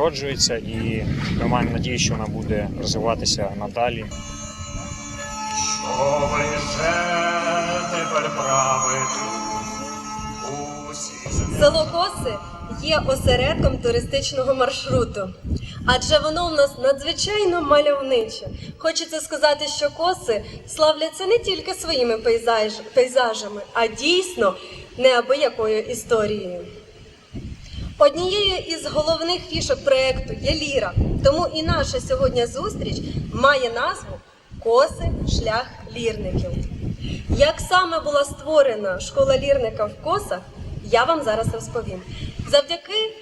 відроджується, і ми маємо надію, що вона буде розвиватися надалі. Що ви вже тепер? Село Коси є осередком туристичного маршруту, адже воно в нас надзвичайно мальовниче. Хочеться сказати, що коси славляться не тільки своїми пейзаж, пейзажами, а дійсно неабиякою історією. Однією із головних фішок проєкту є ліра, тому і наша сьогодні зустріч має назву Коси шлях лірників. Як саме була створена школа лірника в Косах, я вам зараз розповім. Завдяки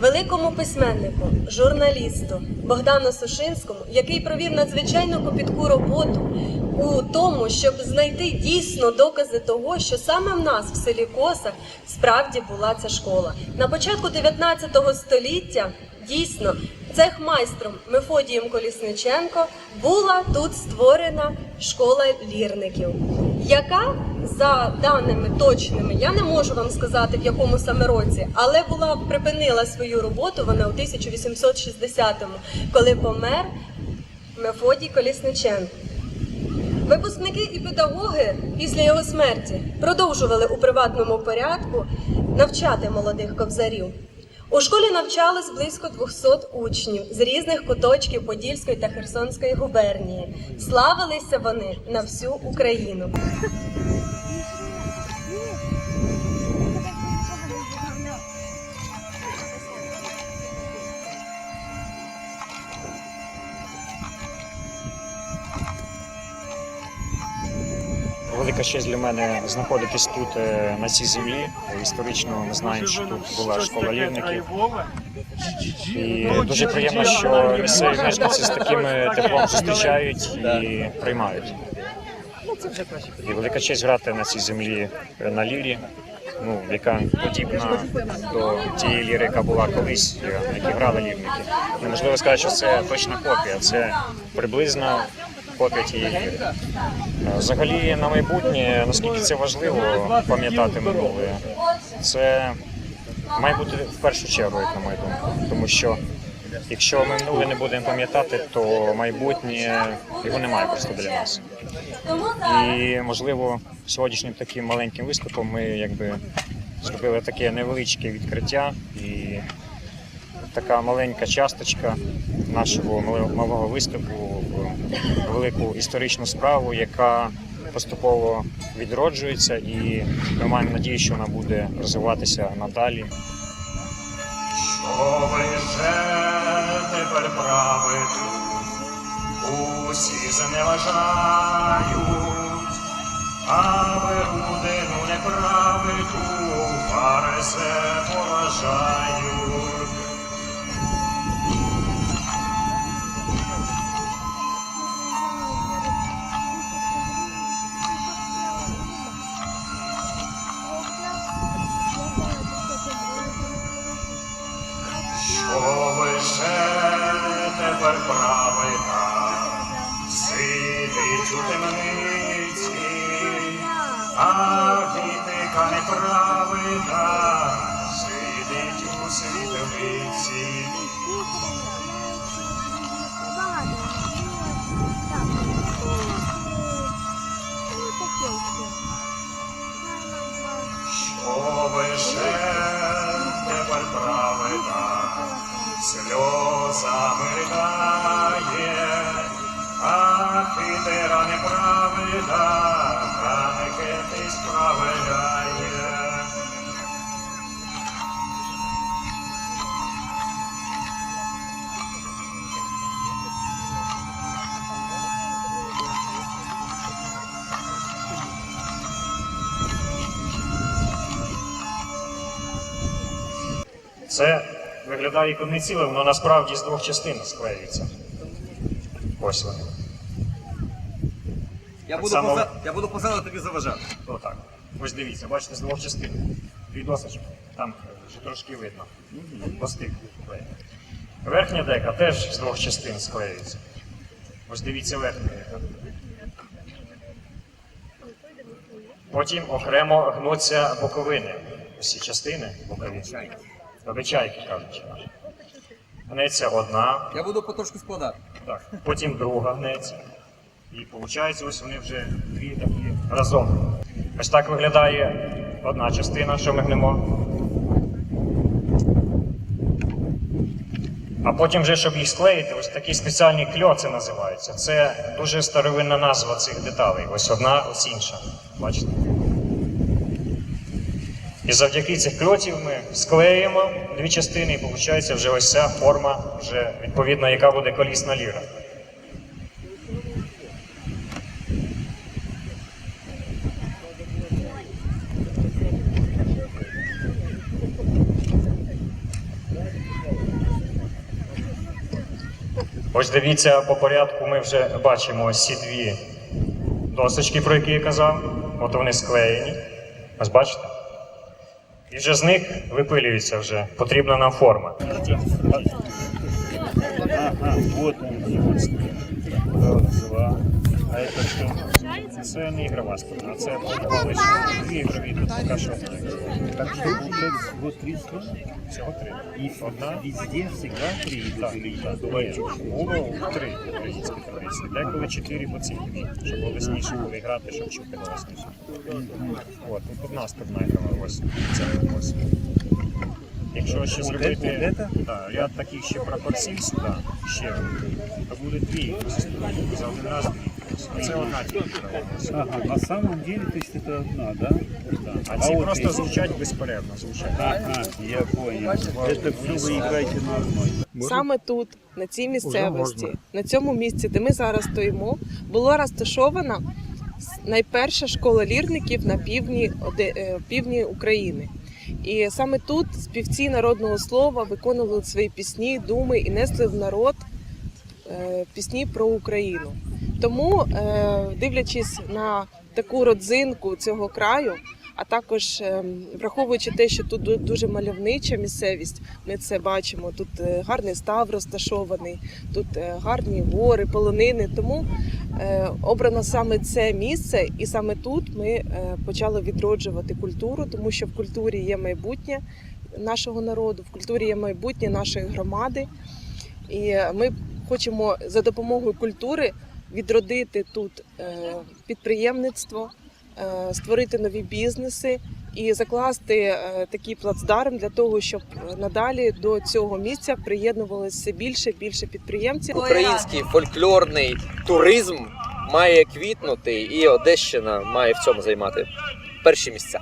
великому письменнику, журналісту Богдану Сушинському, який провів надзвичайно копітку роботу у тому, щоб знайти дійсно докази того, що саме в нас в селі Косах справді була ця школа. На початку 19 століття дійсно цехмайстром Мефодієм Колісниченко була тут створена школа лірників, яка за даними точними, я не можу вам сказати в якому саме році, але була припинила свою роботу вона у 1860-му, коли помер Мефодій Колісниченко. Випускники і педагоги після його смерті продовжували у приватному порядку навчати молодих кобзарів. У школі навчалось близько 200 учнів з різних куточків Подільської та Херсонської губернії. Славилися вони на всю Україну. Велика честь для мене знаходитись тут е, на цій землі. Історично ми знаємо, що тут була школа лірників. І дуже приємно, що місцеві мешканці з таким теплом зустрічають і приймають. І велика честь грати на цій землі е, на лірі, ну, яка подібна до тієї ліри, яка була колись, е, на якій грали лірники. Неможливо сказати, що це точна копія, це приблизна ліри. Е, Взагалі, на майбутнє, наскільки це важливо пам'ятати минуле, це має бути в першу чергу, як на мою думку. Тому що якщо ми минуле не будемо пам'ятати, то майбутнє його немає просто для нас. І можливо, сьогоднішнім таким маленьким виступом ми якби зробили таке невеличке відкриття і така маленька часточка нашого малого виступу в велику історичну справу, яка поступово відроджується, і ми маємо надію, що вона буде розвиватися надалі. Що тепер правите усі зневажають, а ви родину неправиту фарисе поважають. Сидить у темниці, а вітика неправда сидить у світлиці. Що ви ще тепер правите, сльозами ти справляє. Це виглядає як одне ціле, воно насправді з двох частин склеюється. Ось вони. Я буду, само- поза... я буду позаду тобі заважати. Отак. Ось дивіться, бачите, з двох частин. Дві. Там вже трошки видно. Постиг. Верхня дека теж з двох частин склеюється. Ось дивіться верхня дека. Потім окремо гнуться боковини. Ці частини бокові. Обичайки кажуть. гнеться одна, Я буду потрошку складати. так, потім друга гнеться. І виходить, ось вони вже дві такі разом. Ось так виглядає одна частина, що ми гнемо. А потім, вже, щоб їх склеїти, ось такі спеціальні кльоци називаються. Це дуже старовинна назва цих деталей. Ось одна, ось інша. Бачите? І завдяки цих кльотів ми склеїмо дві частини, і виходить вже ось ця форма, вже відповідна, яка буде колісна ліра. Ось дивіться по порядку, ми вже бачимо ось ці дві досочки, про які я казав. От вони склеєні. Ось бачите? І вже з них випилюється вже потрібна нам форма. Ага, вот он. Раз, два. А это що? Це не ігрова сторона, це лише дві ігрові тут поки що. Так что получается вот три стороны. Всього три. И Одна. везде всегда три Так, так, буває, було три українські традиції. Деколи чотири по цій щоб голосніше буде грати, щоб чути голосніше. От, тут одна сторона ігрова, ось це ось. Якщо ще зробити да, ряд таких ще прапорців сюди, ще, то буде дві за один раз дві. Це одна тільки ігрова. ось. Ага, на самом деле, то есть это одна, да? Да. А ці от просто эти- звучать безперервно, звучать. Ага, я понял. Это все вы играете на одной. Саме тут, на цій місцевості, на цьому місці, де ми зараз стоїмо, була розташована с- найперша школа лірників на півдні, Оде- е, півдні України. І саме тут співці народного слова виконували свої пісні, думи і несли в народ е, пісні про Україну. Тому, е, дивлячись на таку родзинку цього краю, а також е, враховуючи те, що тут дуже мальовнича місцевість, ми це бачимо. Тут е, гарний став розташований, тут гарні гори, полонини. Тому обрано саме це місце, і саме тут ми почали відроджувати культуру, тому що в культурі є майбутнє нашого народу, в культурі є майбутнє нашої громади. І ми хочемо за допомогою культури відродити тут е, підприємництво, е, створити нові бізнеси і закласти е, такий плацдарм для того, щоб надалі до цього місця приєднувалося більше і більше підприємців. Український фольклорний туризм має квітнути, і Одещина має в цьому займати перші місця.